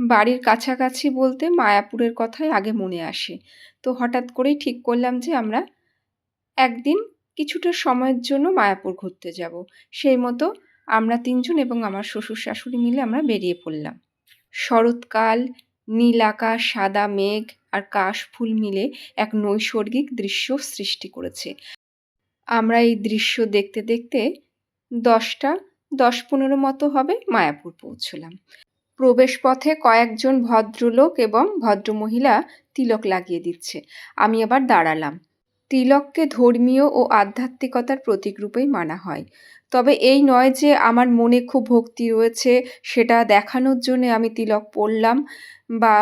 বাড়ির কাছাকাছি বলতে মায়াপুরের কথাই আগে মনে আসে। তো হঠাৎ করেই ঠিক করলাম যে আমরা একদিন কিছুটা সময়ের জন্য মায়াপুর ঘুরতে যাব। সেই মতো আমরা তিনজন এবং আমার শ্বশুর শাশুড়ি মিলে আমরা বেরিয়ে পড়লাম। শরৎকাল, নীল আকাশ, সাদা মেঘ আর কাশফুল মিলে এক নৈসর্গিক দৃশ্য সৃষ্টি করেছে। আমরা এই দৃশ্য দেখতে দেখতে দশটা, দশ পনেরো মতো হবে মায়াপুর পৌঁছলাম। প্রবেশপথে কয়েকজন ভদ্রলোক এবং ভদ্রমহিলা তিলক লাগিয়ে দিচ্ছে। আমি আবার দাঁড়ালাম। তিলককে ধর্মীয় ও আধ্যাত্মিকতার প্রতীক রূপেই মানা হয়। তবে এই নয় যে আমার মনে খুব ভক্তি রয়েছে, সেটা দেখানোর জন্যে আমি তিলক পড়লাম বা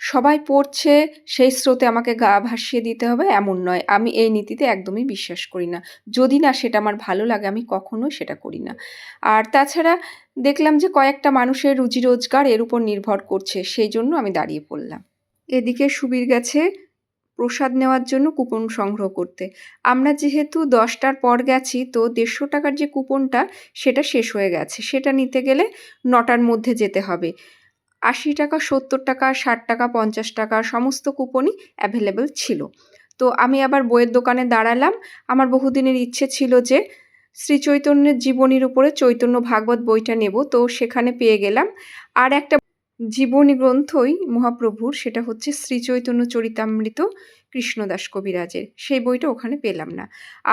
সবাই পড়ছে, সেই স্রোতে আমাকে গা ভাসিয়ে দিতে হবে, এমন নয়। আমি এই নীতিতে একদমই বিশ্বাস করি না। যদি না সেটা আমার ভালো লাগে, আমি কখনোই সেটা করি না। আর তাছাড়া দেখলাম যে কয়েকটা মানুষের রুজি রোজগার এর উপর নির্ভর করছে, সেই জন্য আমি দাঁড়িয়ে পড়লাম। এদিকে সুবীর গেছে প্রসাদ নেওয়ার জন্য কুপন সংগ্রহ করতে। আমরা যেহেতু দশটার পর গেছি, তো দেড়শো টাকার যে কুপনটা, সেটা শেষ হয়ে গেছে। সেটা নিতে গেলে নটার মধ্যে যেতে হবে। আশি টাকা, সত্তর টাকা, ষাট টাকা, পঞ্চাশ টাকা সমস্ত কুপনই অ্যাভেলেবেল ছিল। তো আমি আবার বইয়ের দোকানে দাঁড়ালাম। আমার বহুদিনের ইচ্ছে ছিল যে শ্রী চৈতন্যের জীবনীর উপরে চৈতন্য ভাগবত বইটা নেব। তো সেখানে পেয়ে গেলাম। আর একটা জীবনী গ্রন্থই মহাপ্রভুর, সেটা হচ্ছে শ্রী চৈতন্য চরিতামৃত কৃষ্ণদাস কবিরাজের। সেই বইটা ওখানে পেলাম না।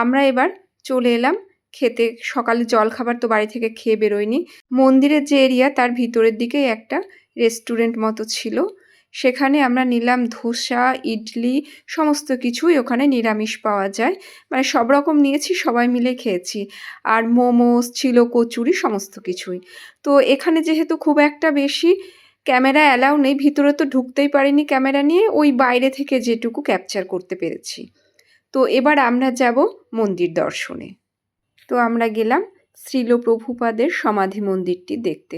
আমরা এবার চলে এলাম খেতে। সকালে জল খাবার তো বাড়ি থেকে খেয়ে বেরোয়নি। মন্দিরের যে এরিয়া তার ভিতরের দিকেই একটা রেস্টুরেন্ট মতো ছিল। সেখানে আমরা নিলাম ধোসা, ইডলি, সমস্ত কিছুই ওখানে নিরামিষ পাওয়া যায়। মানে সব রকম নিয়েছি, সবাই মিলে খেয়েছি। আর মোমোস ছিল, কচুরি, সমস্ত কিছুই। তো এখানে যেহেতু খুব একটা বেশি ক্যামেরা অ্যালাউ নেই, ভিতরে তো ঢুকতেই পারিনি ক্যামেরা নিয়ে, ওই বাইরে থেকে যেটুকু ক্যাপচার করতে পেরেছি। তো এবার আমরা যাব মন্দির দর্শনে। তো আমরা গেলাম শ্রীল প্রভুপাদের সমাধি মন্দিরটি দেখতে।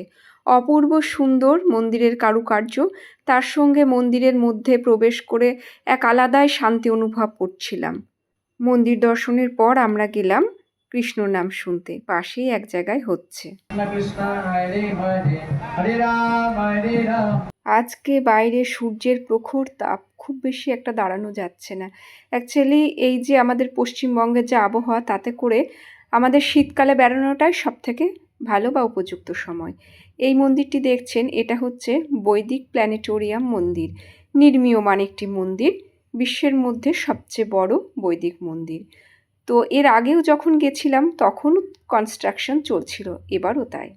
অপূর্ব সুন্দর মন্দিরের কারুকার্য। তার সঙ্গে মন্দিরের মধ্যে প্রবেশ করে এক আলাদাই শান্তি অনুভব করছিলাম। মন্দির দর্শনের পর আমরা গেলাম কৃষ্ণ নাম শুনতে। পাশেই এক জায়গায় হচ্ছে। আজকে বাইরে সূর্যের প্রখর তাপ খুব বেশি একটা দাঁড়ানো যাচ্ছে না। অ্যাকচুয়ালি এই যে আমাদের পশ্চিমবঙ্গের যে আবহাওয়া তাতে করে আমাদের শীতকালে বেড়ানোটাই সব থেকে ভালো বা উপযুক্ত সময়। এই মন্দিরটি দেখছেন, এটা হচ্ছে বৈদিক প্ল্যানেটোরিয়াম মন্দির। নির্মীয়মান একটি মন্দির, বিশ্বের মধ্যে সবচেয়ে বড় বৈদিক মন্দির। তো এর আগেও যখন গেছিলাম তখনও কনস্ট্রাকশন চলছিল, এবারও তাই।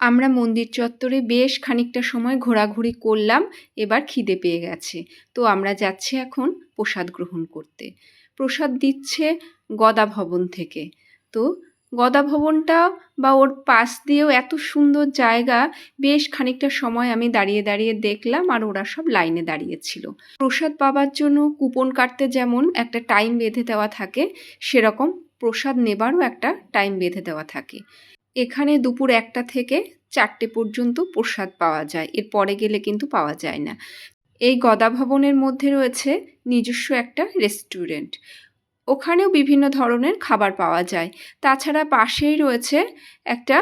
আমরা মন্দির চত্বরে বেশ খানিকটা সময় ঘোরাঘুরি করলাম, এবার খিদে পেয়ে গেছে। তো আমরা যাচ্ছি এখন প্রসাদ গ্রহণ করতে। প্রসাদ দিচ্ছে গদা ভবন থেকে। তো গদা ভবনটা বা ওর পাশ দিয়েও এত সুন্দর জায়গা, বেশ খানিকটা সময় আমি দাঁড়িয়ে দাঁড়িয়ে দেখলাম আর ওরা সব লাইনে দাঁড়িয়েছিল। প্রসাদ পাবার জন্য কুপন কাটতে যেমন একটা টাইম বেঁধে দেওয়া থাকে, সেরকম প্রসাদ নেবারও একটা টাইম বেঁধে দেওয়া থাকে। এখানে দুপুর একটা থেকে চারটে পর্যন্ত প্রসাদ পাওয়া যায়, এর পরে গেলে কিন্তু পাওয়া যায় না। এই গদা ভবনের মধ্যে রয়েছে নিজস্ব একটা রেস্টুরেন্ট। ওখানেও বিভিন্ন ধরনের খাবার পাওয়া যায়। তাছাড়া পাশেই রয়েছে একটা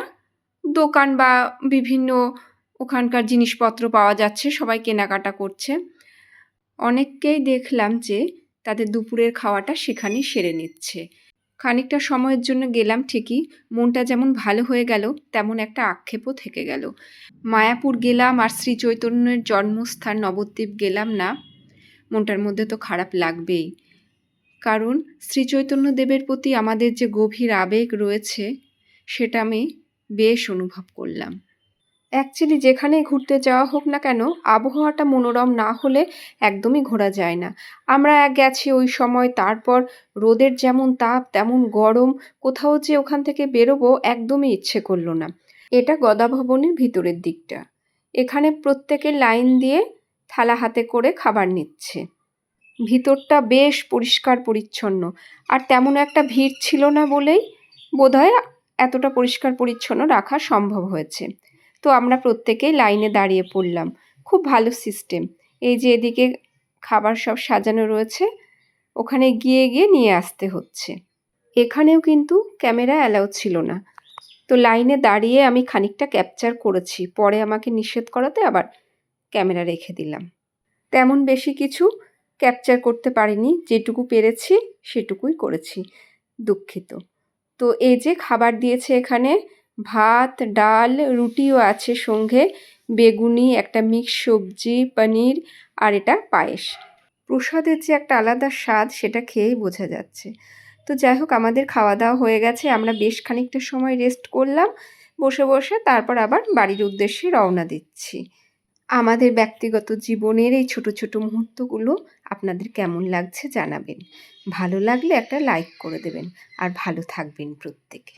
দোকান বা বিভিন্ন ওখানকার জিনিসপত্র পাওয়া যাচ্ছে, সবাই কেনাকাটা করছে। অনেককেই দেখলাম যে তাদের দুপুরের খাওয়াটা সেখানেই সেরে নিচ্ছে। খানিকটা সময়ের জন্য গেলাম ঠিকই, মনটা যেমন ভালো হয়ে গেল, তেমন একটা আক্ষেপও থেকে গেল। মায়াপুর গেলাম আর শ্রী চৈতন্যের জন্মস্থান নবদ্বীপ গেলাম না, মনটার মধ্যে তো খারাপ লাগবেই। কারণ শ্রীচৈতন্য দেবের প্রতি আমাদের যে গভীর আবেগ রয়েছে, সেটা আমি বেশ অনুভব করলাম। অ্যাকচুয়ালি যেখানেই ঘুরতে যাওয়া হোক না কেন, আবহাওয়াটা মনোরম না হলে একদমই ঘোরা যায় না। আমরা গেছি ওই সময়, তারপর রোদের যেমন তাপ, তেমন গরম, কোথাও যে ওখান থেকে বেরোবো একদমই ইচ্ছে করল না। এটা গদা ভবনের ভিতরের দিকটা। এখানে প্রত্যেকে লাইন দিয়ে থালা হাতে করে খাবার নিচ্ছে। ভিতরটা বেশ পরিষ্কার পরিচ্ছন্ন। আর তেমন একটা ভিড় ছিল না বলেই বোধহয় এতটা পরিষ্কার পরিচ্ছন্ন রাখা সম্ভব হয়েছে। তো আমরা প্রত্যেকেই লাইনে দাঁড়িয়ে পড়লাম। খুব ভালো সিস্টেম। এই যে এদিকে খাবার সব সাজানো রয়েছে, ওখানে গিয়ে গিয়ে নিয়ে আসতে হচ্ছে। এখানেও কিন্তু ক্যামেরা অ্যালাউ ছিল না। তো লাইনে দাঁড়িয়ে আমি খানিকটা ক্যাপচার করেছি। পরে আমাকে নিষেধ করাতে আবার ক্যামেরা রেখে দিলাম। তেমন বেশি কিছু ক্যাপচার করতে পারিনি, যেটুকু পেরেছি সেটুকুই করেছি, দুঃখিত। তো এই যে খাবার দিয়েছে এখানে, ভাত, ডাল, রুটিও আছে সঙ্গে, বেগুনি, একটা মিক্স সবজি, পনির আর এটা পায়েস। প্রসাদের যে একটা আলাদা স্বাদ সেটা খেয়েই বোঝা যাচ্ছে। তো যাই হোক, আমাদের খাওয়া দাওয়া হয়ে গেছে, আমরা বেশ খানিকটা সময় রেস্ট করলাম, বসে বসে তারপর আবার বাড়ির উদ্দেশ্যে রওনা দিচ্ছি। আমাদের ব্যক্তিগত জীবনের এই ছোট ছোট মুহূর্তগুলো আপনাদের কেমন লাগছে জানাবেন। ভালো লাগলে একটা লাইক করে দেবেন। আর ভালো থাকবেন প্রত্যেকে।